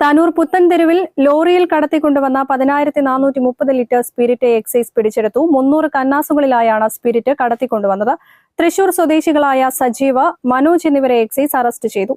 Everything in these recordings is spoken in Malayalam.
താനൂർ പുത്തൻതെരുവിൽ ലോറിയിൽ കടത്തിക്കൊണ്ടുവന്ന പതിനായിരത്തി നാനൂറ്റി മുപ്പത് ലിറ്റർ സ്പിരിറ്റ് എക്സൈസ് പിടിച്ചെടുത്തു. മുന്നൂറ് കന്നാസുകളിലായാണ് സ്പിരിറ്റ് കടത്തിക്കൊണ്ടുവന്നത്. തൃശൂർ സ്വദേശികളായ സജീവ മനോജ് എന്നിവരെ എക്സൈസ് അറസ്റ്റ് ചെയ്തു.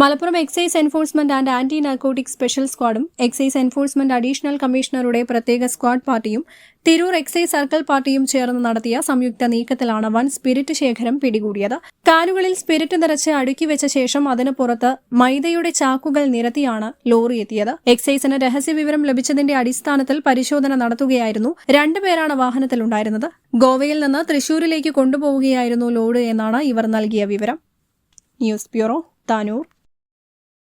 Malappuram excise enforcement and anti narcotic special സ്ക്വാഡും എക്സൈസ് എൻഫോഴ്സ്മെന്റ് അഡീഷണൽ കമ്മീഷണറുടെ പ്രത്യേക സ്ക്വാഡ് പാർട്ടിയും തിരൂർ എക്സൈസ് സർക്കിൾ പാർട്ടിയും ചേർന്ന് നടത്തിയ സംയുക്ത നീക്കത്തിലാണ് വൻ സ്പിരിറ്റ് ശേഖരം പിടികൂടിയത്. കാലുകളിൽ സ്പിരിറ്റ് നിറച്ച് അടുക്കി വെച്ച ശേഷം അതിന് പുറത്ത് മൈദയുടെ ചാക്കുകൾ നിരത്തിയാണ് ലോറി എത്തിയത്. എക്സൈസിന് രഹസ്യവിവരം ലഭിച്ചതിന്റെ അടിസ്ഥാനത്തിൽ പരിശോധന നടത്തുകയായിരുന്നു രണ്ടുപേരാണ് വാഹനത്തിലുണ്ടായിരുന്നത്. ഗോവയിൽ നിന്ന് തൃശൂരിലേക്ക് കൊണ്ടുപോവുകയായിരുന്നു ലോഡ് എന്നാണ് ഇവർ നൽകിയ വിവരം. News bureau Tanur.